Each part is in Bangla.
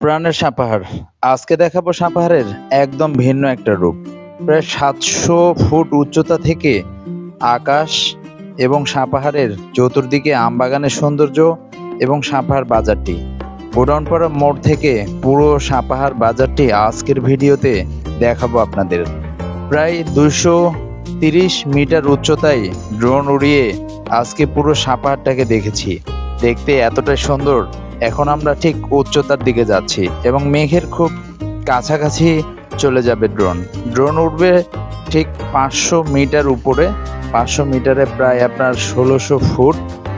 প্রাণের সাপাহার আজকে দেখাবো সাপাহারের একদম ভিন্ন একটা রূপ। প্রায় সাতশো ফুট উচ্চতা থেকে আকাশ এবং সাপাহারের চতুর্দিকে আমবাগানের সৌন্দর্য এবং সাপাহার বাজারটি। গোডাউনপাড়া মোড় থেকে পুরো সাপাহার বাজারটি আজকের ভিডিওতে দেখাবো আপনাদের। প্রায় দুশো তিরিশ মিটার উচ্চতায় ড্রোন উড়িয়ে আজকে পুরো সাপাহারটাকে দেখেছি। দেখতে এতটাই সুন্দর এখন আমরা ঠিক উচ্চতার দিকে যাচ্ছি এবং মেঘের খুব কাছাকাছি চলে যাবে ড্রোন। ড্রোন উঠবে ঠিক পাঁচশো মিটার উপরে। পাঁচশো মিটারে প্রায় আপনার ষোলোশো ফুট।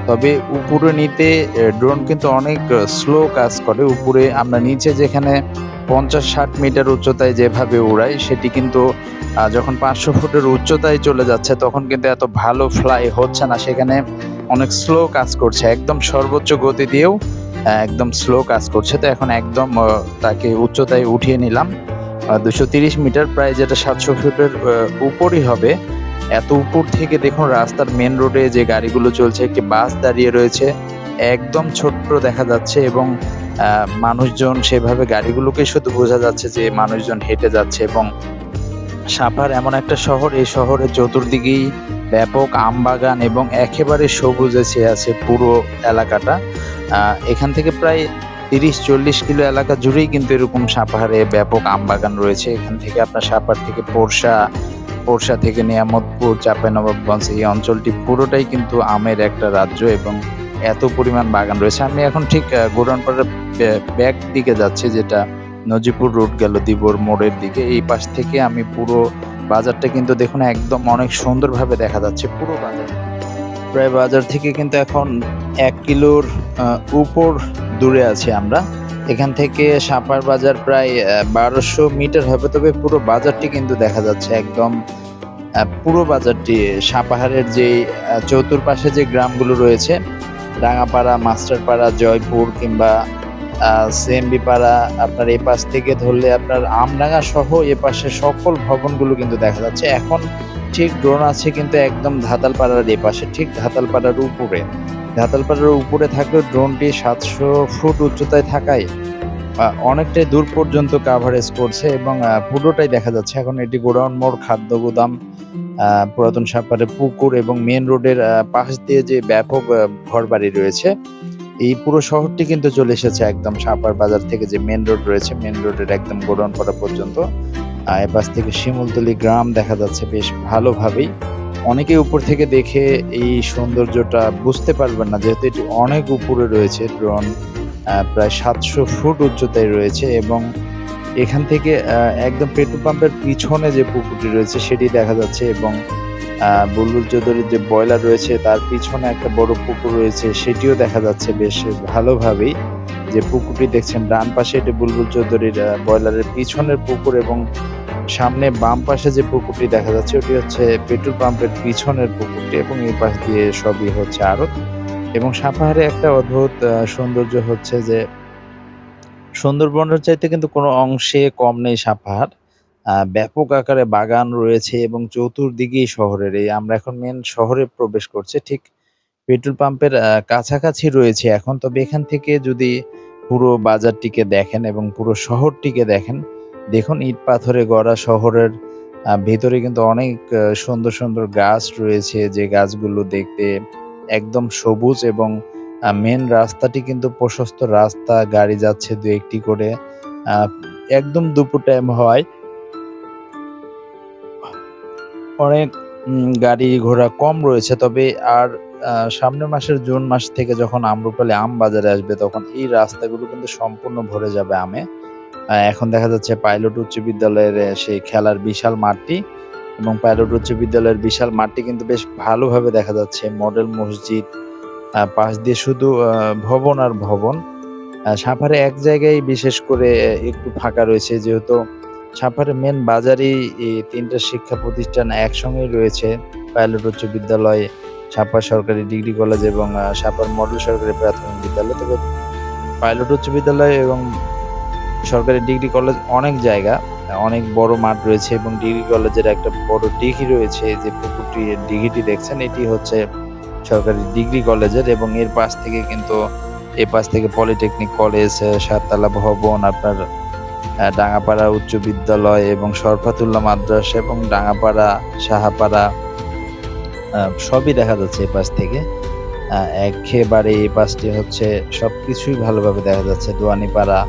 তবে উপরে নিতে ড্রোন কিন্তু অনেক স্লো কাজ করে। উপরে আমরা নিচে যেখানে পঞ্চাশ ষাট মিটার উচ্চতায় যেভাবে উড়াই, সেটি কিন্তু যখন পাঁচশো ফুটের উচ্চতায় চলে যাচ্ছে, তখন কিন্তু এত ভালো ফ্লাই হচ্ছে না। সেখানে অনেক স্লো কাজ করছে। একদম সর্বোচ্চ গতি দিয়েও একদম স্লো কাজ করছে। তো এখন একদম তাকে উচ্চতায় উঠিয়ে নিলাম। দুশো তিরিশ মিটার প্রায় যেটা সাতশো ফুটের উপরই হবে। এত উপর থেকে দেখুন রাস্তার মেন রোডে যে গাড়িগুলো চলছে, একটি বাস দাঁড়িয়ে রয়েছে। একদম ছোট্ট দেখা যাচ্ছে এবং মানুষজন সেভাবে গাড়িগুলোকে শুধু বোঝা যাচ্ছে যে মানুষজন হেঁটে যাচ্ছে এবং সাভার এমন একটা শহর, এই শহরের চতুর্দিকেই ব্যাপক আমবাগান এবং একেবারে সবুজে ছেয়ে আছে পুরো এলাকাটা। এখান থেকে প্রায় তিরিশ, চল্লিশ কিলো এলাকা জুড়েই কিন্তু এরকম সাপাহারে ব্যাপক আমবাগান রয়েছে। এখান থেকে আপনার সাপার থেকে পোরশা পোরশা থেকে নিয়ামতপুর, চাঁপাইনবাবগঞ্জ, এই অঞ্চলটি পুরোটাই কিন্তু আমের একটা রাজ্য এবং এত পরিমাণ বাগান রয়েছে। আমি এখন ঠিক গোডাউনপাড়ার ব্যাক দিকে যাচ্ছি, যেটা নজিপুর রোড গেল দিবর মোড়ের দিকে। এই পাশ থেকে আমি পুরো বাজারটা কিন্তু দেখুন একদম অনেক সুন্দরভাবে দেখা যাচ্ছে। পুরো বাজার প্রায় বাজার থেকে কিন্তু এখন এক কিলোর উপর দূরে আছি আমরা। এখান থেকে সাপার বাজার প্রায় বারোশো মিটার হবে, তবে পুরো বাজারটি কিন্তু দেখা যাচ্ছে একদম পুরো বাজারটি, সাপাহারের যে চতুর্পাশে যে গ্রামগুলো রয়েছে, রাঙাপাড়া, মাস্টারপাড়া, জয়পুর কিংবা সিএমবি পাড়া আপনার এ পাশ থেকে ধরলে আপনার আমডাঙ্গা সহ এ পাশে সকল ভবনগুলো কিন্তু দেখা যাচ্ছে। এখন ঠিক ড্রোন আছে কিন্তু একদম ধাতালপাড়ার এ পাশে ঠিক ধাতালপাড়ার উপরে। ধাতালপাড়ার উপরে থাকলেও ড্রোনটি সাতশো ফুট উচ্চতায় থাকায় অনেকটাই দূর পর্যন্ত কাভারেজ করছে এবং পুরোটাই দেখা যাচ্ছে। এখন এটি গোডাউন মোড়, খাদ্য গুদাম পুরাতন সাপারে পুকুর এবং মেন রোডের পাশ দিয়ে যে ব্যাপক ঘর বাড়ি রয়েছে। এই পুরো শহরটি কিন্তু চলে এসেছে একদম সাপার বাজার থেকে যে মেন রোড রয়েছে মেন রোডের একদম গোডাউন পাড়া পর্যন্ত। এপাশ থেকে শিমুলতলি গ্রাম দেখা যাচ্ছে বেশ ভালোভাবেই। অনেকে উপর থেকে দেখে এই সৌন্দর্যটা বুঝতে পারবেন না, যেহেতু এটি অনেক উপরে রয়েছে ড্রোন প্রায় সাতশো ফুট উচ্চতায় রয়েছে এবং এখান থেকে একদম পেট্রোল পাম্পের পিছনে যে পুকুরটি রয়েছে সেটি দেখা যাচ্ছে এবং বুলবুল চৌধুরীর যে বয়লার রয়েছে, তার পিছনে একটা বড় পুকুর রয়েছে, সেটিও দেখা যাচ্ছে বেশ ভালোভাবেই। যে পুকুরটি দেখছেন, ডান পাশে এটি বুলবুল চৌধুরীর বয়লারের পিছনের পুকুর এবং সামনে বাম পাশে যে পুকুরটি দেখা যাচ্ছে, ওটি হচ্ছে পেট্রোল পাম্পের পিছনের পুকুরটি এবং এই পাশ দিয়ে সবই হচ্ছে আরও এবং সাপাহারে একটা অদ্ভুত সৌন্দর্য হচ্ছে যে সুন্দরবনের চাইতে কিন্তু কোনো অংশে কম নেই সাপাহার। ব্যাপক আকারে বাগান রয়েছে এবং চতুর্দিকেই শহরের এই, আমরা এখন মেন শহরে প্রবেশ করছে। ঠিক পেট্রোল পাম্পের কাছাকাছি রয়েছে এখন। তবে এখান থেকে যদি পুরো বাজারটিকে দেখেন এবং পুরো শহরটিকে দেখেন, দেখুন ইট পাথরে গড়া শহরের ভেতরে কিন্তু অনেক সুন্দর সুন্দর গাছ রয়েছে। যে গাছগুলো দেখতে একদম সবুজ এবং মেন রাস্তাটি কিন্তু প্রশস্ত রাস্তা। গাড়ি যাচ্ছে দু একটি করে একদম দুপুর টাইম হয়। অনেক গাড়ি ঘোড়া কম রয়েছে। তবে আর সামনের মাসের জুন মাস থেকে যখন আম্রপালি আম বাজারে আসবে, তখন এই রাস্তাগুলো কিন্তু সম্পূর্ণ ভরে যাবে আমে। এখন দেখা যাচ্ছে পাইলট উচ্চ বিদ্যালয়ের সেই খেলার বিশাল মাঠটি এবং পাইলট উচ্চ বিদ্যালয়ের বিশাল মাঠটি কিন্তু বেশ ভালোভাবে দেখা যাচ্ছে। মডেল মসজিদ পাশ দিয়ে শুধু ভবন আর ভবন। সাভারে এক জায়গায় বিশেষ করে একটু ফাঁকা রয়েছে। যেহেতু সাভারের মেন বাজারেই তিনটা শিক্ষা প্রতিষ্ঠান একসঙ্গেই রয়েছে। পাইলট উচ্চ বিদ্যালয় সাপার সরকারি ডিগ্রি কলেজ এবং সাপার মডেল সরকারি প্রাথমিক বিদ্যালয়। তবে পাইলট উচ্চ বিদ্যালয় এবং সরকারি ডিগ্রি কলেজ অনেক জায়গা, অনেক বড় মাঠ রয়েছে এবং ডিগ্রি কলেজের একটা বড় দিঘি রয়েছে যে পুকুরটি দিঘিটি দেখছেন, এটি হচ্ছে সরকারি ডিগ্রি কলেজের এবং এর পাশ থেকে কিন্তু এ পাশ থেকে পলিটেকনিক কলেজ সাততলা ভবন, আপনার ডাঙ্গাপাড়া উচ্চ বিদ্যালয় এবং শরফাতুল্লাহ মাদ্রাসা এবং ডাঙ্গাপাড়া সাহাপাড়া সবই দেখা যাচ্ছে এই পাশ থেকে একেবারে এই পাশটি হচ্ছে সবকিছুই ভালোভাবে দেখা যাচ্ছে, দোয়ানিপাড়া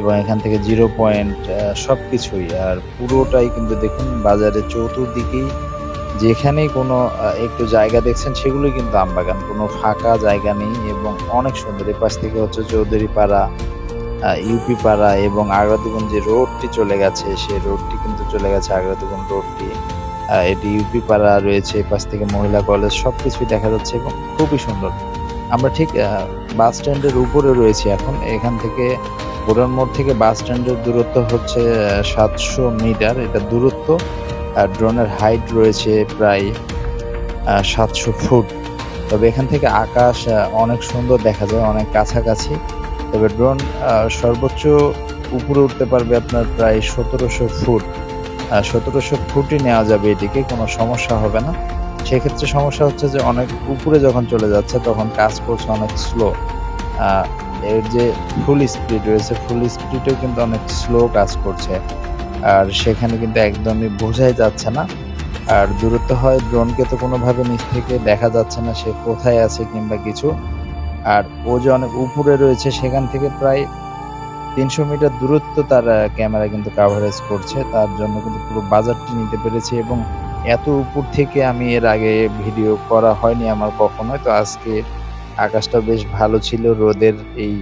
এবং এখান থেকে জিরো পয়েন্ট সব কিছুই আর পুরোটাই কিন্তু দেখুন বাজারের চতুর্দিকেই। যেখানেই কোনো একটু জায়গা দেখছেন সেগুলোই কিন্তু আমবাগান। কোনো ফাঁকা জায়গা নেই এবং অনেক সুন্দর। এই পাশ থেকে হচ্ছে চৌধুরী পাড়া ইউপি পাড়া এবং আগ্রাদিগঞ্জ যে রোডটি চলে গেছে, সেই রোডটি কিন্তু চলে গেছে আগ্রাদিগঞ্জ রোডটি এটি ইউপি পাড়া রয়েছে পাশ থেকে মহিলা কলেজ সব কিছুই দেখা যাচ্ছে এবং খুবই সুন্দর। আমরা ঠিক বাস স্ট্যান্ডের উপরে রয়েছি এখন। এখান থেকে পুরান মোড় থেকে বাস স্ট্যান্ডের দূরত্ব হচ্ছে সাতশো মিটার। এটা দূরত্ব, আর ড্রোনের হাইট রয়েছে প্রায় সাতশো ফুট। তবে এখান থেকে আকাশ অনেক সুন্দর দেখা যায়, অনেক কাছাকাছি। তবে ড্রোন সর্বোচ্চ উপরে উঠতে পারবে আপনার প্রায় সতেরোশো ফুট। সতেরোশো ফুটই নেওয়া যাবে এটিকে কোনো সমস্যা হবে না। সেক্ষেত্রে সমস্যা হচ্ছে যে অনেক উপরে যখন চলে যাচ্ছে, তখন কাজ করছে অনেক স্লো এর যে ফুল স্পিড রয়েছে ফুল স্পিডেও কিন্তু অনেক স্লো কাজ করছে। আর সেখানে কিন্তু একদমই বোঝাই যাচ্ছে না। আর দূরত্ব হয়, ড্রোনকে তো কোনোভাবে নিচ থেকে দেখা যাচ্ছে না, সে কোথায় আছে কিংবা কিছু। আর ও যে অনেক উপরে রয়েছে সেখান থেকে প্রায় তিনশো মিটার দূরত্ব তার ক্যামেরা কিন্তু কাভারেজ করছে। তার জন্য কিন্তু পুরো বাজারটি নিতে পেরেছি এবং এত উপর থেকে আমি এর আগে ভিডিও করা হয়নি আমার কখনোই। তো আজকে আকাশটা বেশ ভালো ছিল, রোদের এই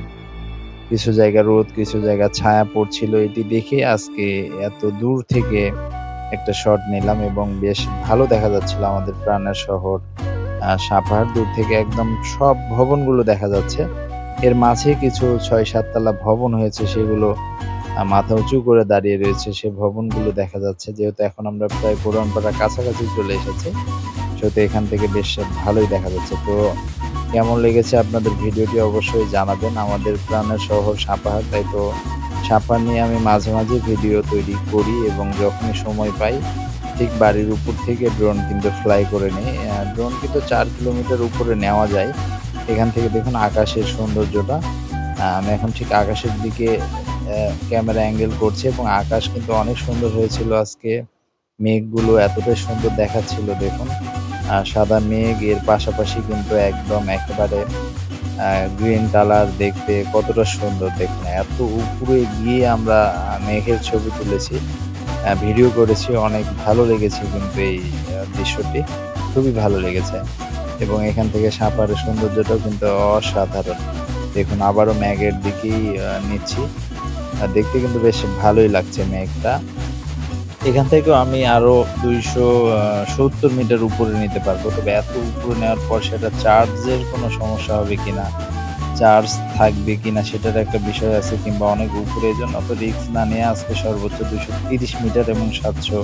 কিছু জায়গা রোদ, কিছু জায়গা ছায়া পড়ছিল, এটি দেখে আজকে এত দূর থেকে একটা শট নিলাম এবং বেশ ভালো দেখা যাচ্ছিল আমাদের প্রাণের শহর। সাপাহার দূর থেকে একদম সব ভবনগুলো দেখা যাচ্ছে। এর মাঝে কিছু ছয়, সাততলা ভবন হয়েছে, সেগুলো মাথা উঁচু করে দাঁড়িয়ে রয়েছে। সে ভবনগুলো দেখা যাচ্ছে, যেহেতু এখন আমরা প্রায় পুরনপাড়ার কাছাকাছি চলে এসেছি, সেহেতু এখান থেকে বেশ ভালোই দেখা যাচ্ছে। তো কেমন লেগেছে আপনাদের ভিডিওটি অবশ্যই জানাবেন। আমাদের প্রাণের শহর সাপাহার তাই তো সাপাহার নিয়ে আমি মাঝে মাঝে ভিডিও তৈরি করি এবং যখনই সময় পাই ঠিক বাড়ির উপর থেকে ড্রোন কিন্তু ফ্লাই করে নিই ড্রোন কিন্তু চার কিলোমিটার উপরে নেওয়া যায়। এখান থেকে দেখুন আকাশের সৌন্দর্যটা। আমি এখন ঠিক আকাশের দিকে ক্যামেরা অ্যাঙ্গেল করছি এবং আকাশ কিন্তু অনেক সুন্দর হয়েছিল আজকে। মেঘগুলো এতটাই সুন্দর দেখাচ্ছিল, দেখুন। সাদা মেঘ, এর পাশাপাশি কিন্তু একদম একেবারে গ্রিন কালার দেখতে কতটা সুন্দর, দেখুন। এত উপরে গিয়ে আমরা মেঘের ছবি তুলেছি। ভিডিও করেছি, অনেক ভালো লেগেছে কিন্তু এই দৃশ্যটি। খুবই ভালো লেগেছে। এবং এখান থেকে সাপারের সৌন্দর্যটাও কিন্তু অসাধারণ। দেখুন, আবারও ম্যাগের দিকেই নিচ্ছি। আর দেখতে কিন্তু বেশ ভালোই লাগছে মেঘটা এখান থেকেও আমি আরও দুইশো সত্তর মিটার উপরে নিতে পারব। তবে এত উপরে নেওয়ার পর সেটা চার্জের কোনো সমস্যা হবে কিনা? চার্জ থাকবে কিনা সেটার একটা বিষয় আছে কিংবা অনেক উপরে জন্য অত রিস্ক না নিয়ে আজকে সর্বোচ্চ দুশো তিরিশ মিটার এবং সাতশো